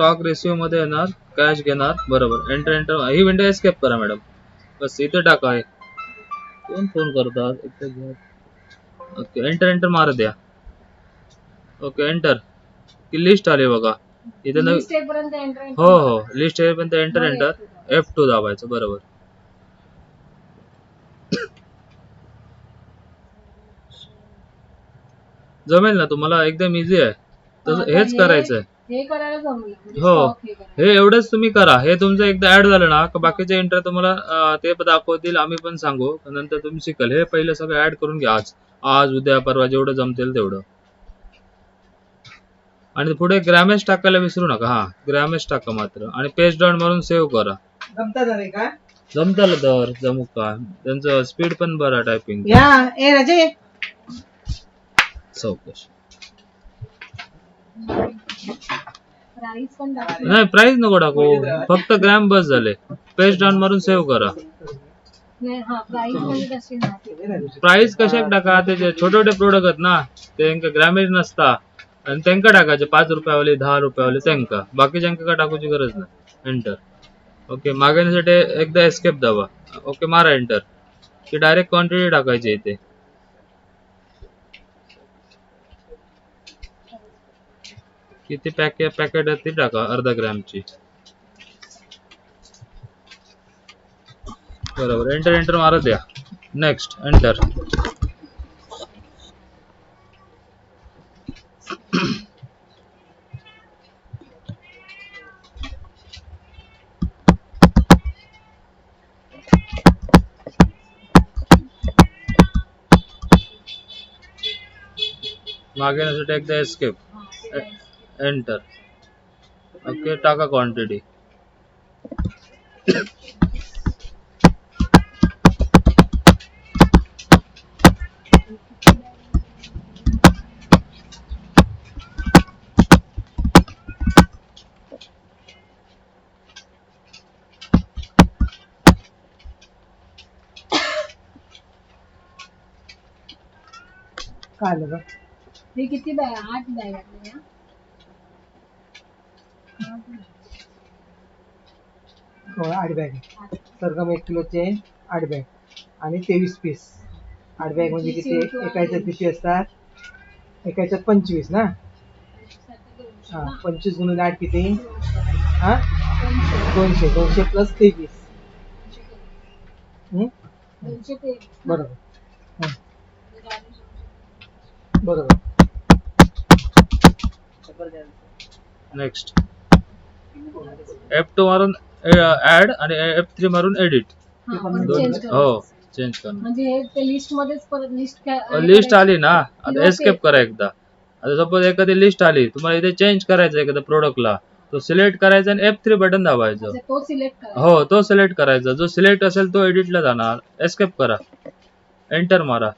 Stock ratio मध्ये येणार cash घेणार बरोबर. एंटर एंटर ही विंडो एस्केप करा मॅडम बस इथे टाका हे. कोण फोन करतात? इथे घ्या. ओके एंटर एंटर मारत द्या. ओके एंटर की लिस्ट आली बघा. इथे नवी List येईपर्यंत enter enter. हो हो. लिस्ट येईपर्यंत enter enter F2 F two दाबायचं बरोबर. जमेल ना तुम्हाला? एकदम इझी आहे. तसं हेच हे- करायचंय. हे करायला जमलं. म्हणजे हो. stock हे करायला. हे एवढंच तुम्ही करा. हे तुमचं एकदा ऍड झालं ना का बाकीचे इंटर तुम्हाला अं, ते दाखवतील आम्ही पण सांगू. नंतर तुम्ही शिकाल. हे पहिले सगळं ऍड करून घ्या आज. आज उद्या परवा जेवढं जमतेल तेवढं. आणि पुढे ग्रॅमेज टाकायला विसरू नका. हा ग्रॅमेज टाका मात्र. आणि पेज डाऊन मारून सेव्ह करा. जमता झाले का? जमताल तर जमू का? त्यांचं स्पीड पण बरं टायपिंग या ए राजे. चौकशी. पण. नाही प्राइस नको टाकू फक्त ग्रॅम बस झाले. पेज डाऊन मारून सेव्ह करा. प्राइस कशाक टाका? ते जे छोटे छोटे प्रोडक्ट आहेत ना त्यांका ग्रॅमेज नसता. आणि त्यांका टाकायचे पाच रुपयावाले दहा रुपयावाले त्यांका. बाकीच्यांका काय टाकूची गरज नाही. एंटर ओके मागण्यासाठी एकदा एस्केप दाबा. ओके मारा एंटर की डायरेक्ट क्वांटिटी टाकायची इथे. किती पॅकेट पॅकेट आहेत ती टाका अर्धा ग्रॅमची. बरोबर एंटर एंटर मारत द्या नेक्स्ट एंटर मागे येण्यासाठी एकदा एस्केप एंटर ओके टाका क्वांटिटी काय आलं ग हे किती बॅग आठ बॅग आहेत ना? हो आठ बॅग. सरगम एक किलोचे आठ बॅग. आणि तेवीस पीस आठ बॅग म्हणजे किती? एका ह्याच्यात किती असतात? एका ह्याच्यात पंचवीस ना? दोनशे हा? पंचवीस गुणिले आठ किती? दोनशे. हा? दोनशे. दोनशे प्लस तेवीस? बरोबर. हं. बरोबर. नेक्स्ट एफ टू मारून ऍड आणि एफ थ्री मारून एडिट हा. हो चेंज करणार म्हणजे हे ते लिस्ट मध्येच परत लिस्ट लिस्ट आली ना? आता एस्केप करा एकदा. आता सपोज एखादी लिस्ट आली तुम्हाला इथे चेंज करायचं एखाद्या प्रोडक्टला तो सिलेक्ट करायचा आणि एफ थ्री बटन दाबायचं. तो सिलेक्ट करा हो तो सिलेक्ट करायचा. जो सिलेक्ट असेल तो एडिटला जाणार. एस्केप करा. एंटर मारा.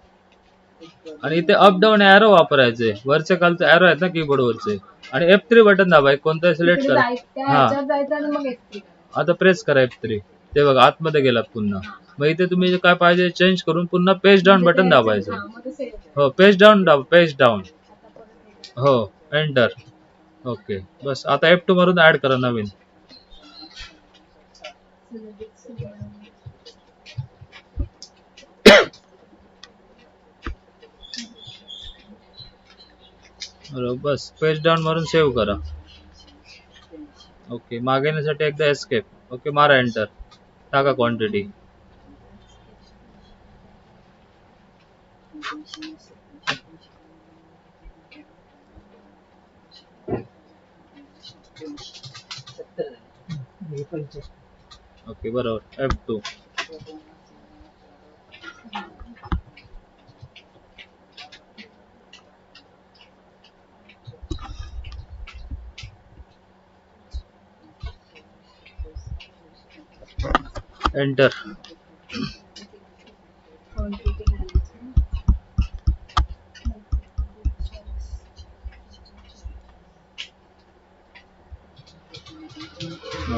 आणि इथे अप डाऊन एरो वापरायचे. वरचे खालचे एरो आहेत ना कीबोर्ड वरचे. आणि एफ थ्री बटन दाबाय कोणतं सिलेक्ट करा. हा. ह्याच्यात जायचं आणि मग F3 करायचं. आता प्रेस करा एफ थ्री ते बघा आतमध्ये गेलात पुन्हा. मग इथे तुम्ही जे काय पाहिजे चेंज करून पुन्हा पेज डाऊन बटन दाबायचं. हा, पेज डाऊन दाब पेज डाऊन हे. हो एंटर ओके बस. आता एफ टू मारून ऍड करा नवीन. बरोबर. बस पेज डाऊन मारून सेव्ह करा. ओके मागे येण्यासाठी एकदा एस्केप ओके मारा एंटर टाका क्वांटिटी ओके बरोबर. F two enter.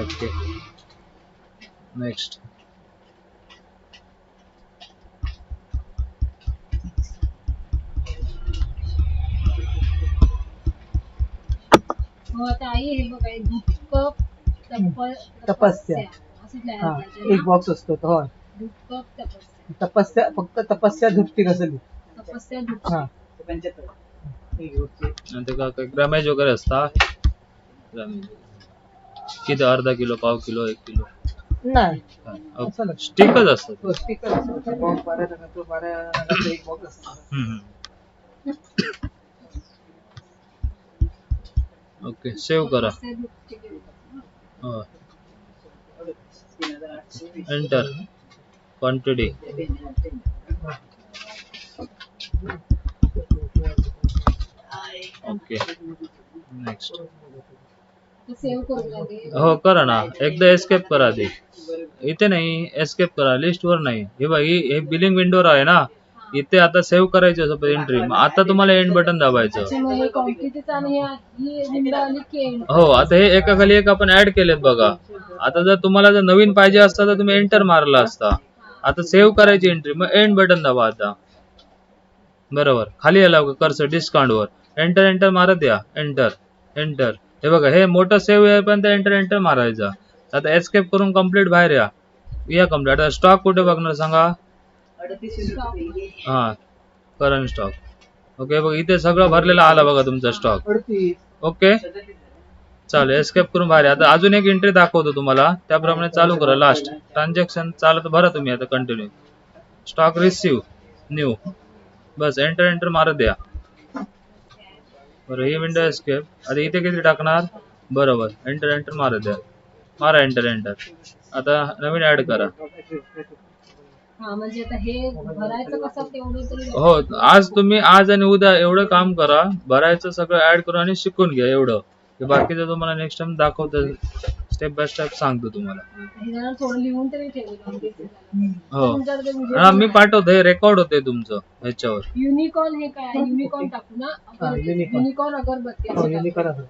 Okay next आता आई हे बघा एक कप तप तपस्या. हा एक? बॉक्स असतो तो होय. तपस्या तपस्या फक्त तपस्या हा. आणि ते काय ग्रामेज वगैरे असता? ग्रामेज किती अर्धा किलो पाव किलो एक किलो? नाही. असं. स्टिकच असतात तो. स्टिकर असतो. तो बॉक्स बारा टनाचा बारा टनाचा एक बॉक्स असतो. हम्म. ओके सेव्ह करा. तपस्या दूध केली. हो. एंटर क्वांटिटी ओके नेक्स्ट हो करा ना. एकदा एस्केप करा ते इथे नाही एस्केप करा. लिस्ट वर नाही. हे बघ ही बिलिंग विंडोवर आहे ना? इथे आता सेव्ह करायची असं एंट्री आता तुम्हाला एंड बटन दाबायचं. विंडो. हो आता हे एका खाली एक आपण ऍड केलेत बघा. आता जर तुम्हाला जर नवीन पाहिजे असता तर तुम्ही एंटर मारला असता. आता सेव्ह करायची एंट्री मग एंड बटन दाबा आता. बरोबर. खाली आला कर्सर डिस्काउंट वर. एंटर एंटर मारत या. एंटर एंटर हे बघा हे मोठं सेव्ह येईपर्यंत एंटर एंटर मारायचं. आता एस्केप करून कंप्लीट बाहेर या. या कंप्लीट आता स्टॉक कुठे बघणार सांगा? हा करंट स्टॉक ओके बघ इथे सगळं भरलेला आला बघा तुमचा स्टॉक ओके चालेल एस्केप करून बाहेर. आता अजून एक एंट्री दाखवतो तुम्हाला. त्याप्रमाणे चालू करा लास्ट ट्रान्झॅक्शन चालत भरा तुम्ही आता कंटिन्यू स्टॉक रिसिव्ह न्यू बस एंटर एंटर मारत द्या. बरं ही विंडो एस्केप आता इथे किती टाकणार? बरोबर. एंटर एंटर मारत द्या. मारा एंटर एंटर आता नवीन ऍड करा. हा म्हणजे हे आज तुम्ही आज आणि उद्या एवढं काम करा. भरायचं सगळं ऍड करा आणि शिकून घ्या एवढं. बाकीचं तुम्हाला नेक्स्ट टाइम दाखवतो. स्टेप बाय स्टेप सांगतो तुम्हाला. हे जरा थोडं लिहून तरी ठेवलं हो. हा मी पाठवतो. हे रेकॉर्ड होते तुमचं ह्याच्यावर. युनिकॉर्न हे काय? युनिकॉर्न टाकू ना. युनिकॉर्न अगरबत्ती हो असं यांनी टाकू. करा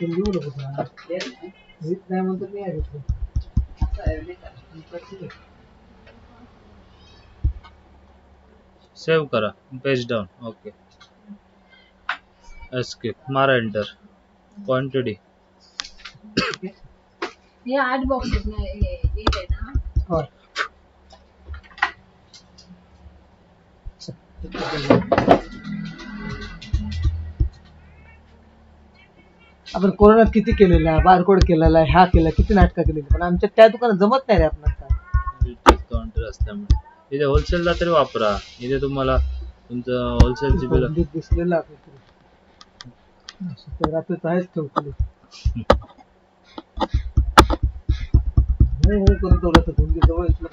ते लिहू नको तुला. लिहित नाही म्हणतो मी आहे तिथे. सेव्ह करा. पेज डाऊन ओके एस्केप मारा एंटर क्वांटिटी हे आठ बॉक्स हे आहे ना? होय. आपण कोरोनात किती केलेला आहे? बारकोड केलेला आहे ह्या केला किती नाटकं केलेली पण आमच्या त्या दुकानात जमत नाही रे आपल्याला काउंटर असल्यामुळे. इथे होलसेलला तरी वापरा. इथे तुम्हाला तुमचं होलसेलची बिल दिसलेला दिसलेलं आहेच ठेवतो हो हो करत तर जवळ इथलं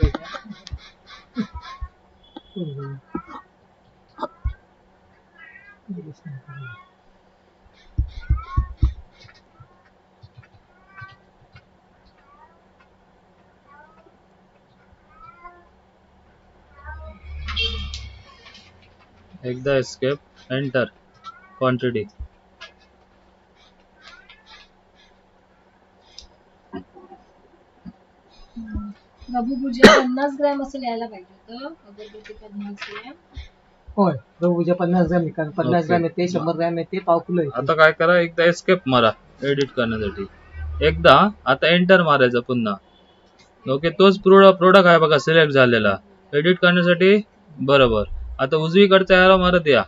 एकदा एस्केप एंटर क्वांटिटी पन्नास ग्रॅम असं लिहायला पाहिजे होतं. अगरबत्ती पन्नास ग्रॅम. होय प्रभूच्या पन्नास ग्रॅम आहे कारण पन्नास Okay. ग्रॅम येते शंभर ग्रॅम येते पाव किलो येते. आता काय करा एकदा एस्केप मारा एडिट करण्यासाठी. एकदा आता एंटर मारायचं पुन्हा. ओके तोच प्रोडक्ट आहे बघा सिलेक्ट झालेला. एडिट करण्यासाठी बरोबर. आता उजवीकडच्या याला मारत या.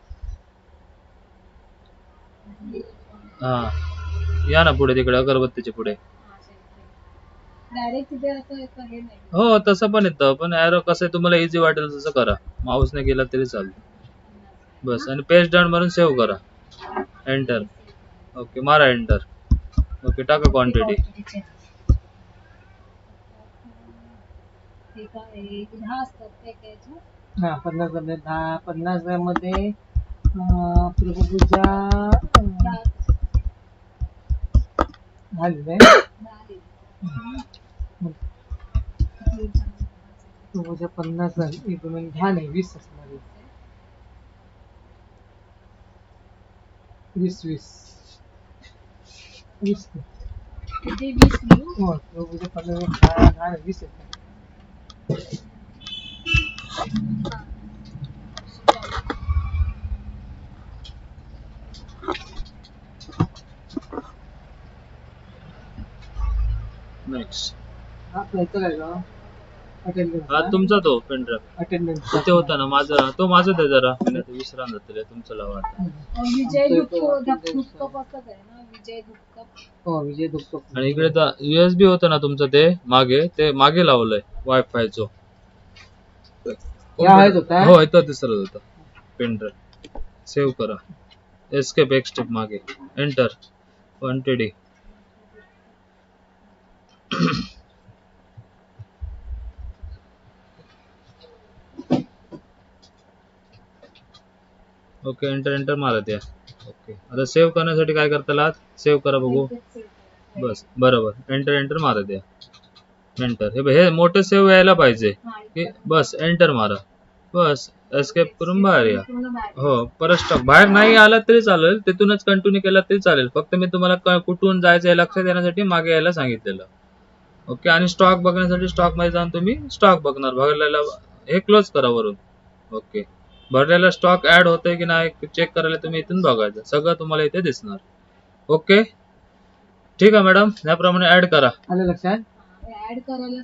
हा. या ना पुढे तिकडे अगरबत्तीच्या पुढे. हे तसं पण येतं. पण ॲरो कसं तुम्हाला इझी वाटेल तसं करा. माऊसने केला तरी चालतं. बस. आणि पेस्ट डाऊन मारून सेव्ह करा. एंटर ओके मारा एंटर ओके टाका क्वांटिटी. हे पन्नास ग्रॅम दहा पन्नास ग्रॅममध्ये प्रभूपूजा दहा लिहिलं. पन्नास झाली एक नाही वीस असणार. वीस वीस. वीस वीस हो पन्नास दहा नाही, हा तुमचा तो पेनड्राईव्ह अटेंडन्स तिथे होता ना माझा तो माझा दे जरा. विसरा जातले तुमचं लावा आता. विजय गुप्त विजय गुप्तप विजय आणि इकडे युएसबी होतं ना तुमचं ते मागे ते मागे लावलंय वायफायचं या आहेत होता? हो इथं दिसत होतं. पेनड्राईव्ह सेव्ह करा. एस्केप एक स्टेप मागे. Enter one T D okay enter enter मारत या. ओके आता सेव्ह करण्यासाठी काय करता सेव्ह करा बघू. बस बरोबर. एंटर एंटर मारत या. एंटर हे हे मोठं सेव्ह यायला पाहिजे. की बस एंटर मारा. बस एस्केप करून बाहेर या. हो परत स्टॉक बाहेर नाही आला तरी चालेल तिथूनच कंटिन्यू केला तरी चालेल. फक्त मी तुम्हाला कुठून जायचं हे लक्षात येण्यासाठी मागे यायला सांगितलेलं. ओके आणि स्टॉक बघण्यासाठी स्टॉकमध्ये जाऊन तुम्ही स्टॉक बघणार. भरलेला हे क्लोज करा वरून. ओके भरलेला स्टॉक ऍड होतोय की नाही चेक करायला तुम्ही इथून बघायचं. सगळं तुम्हाला इथे दिसणार. ओके ठीक आहे मॅडम याप्रमाणे ऍड करा. आलं लक्षात? ऍड करायला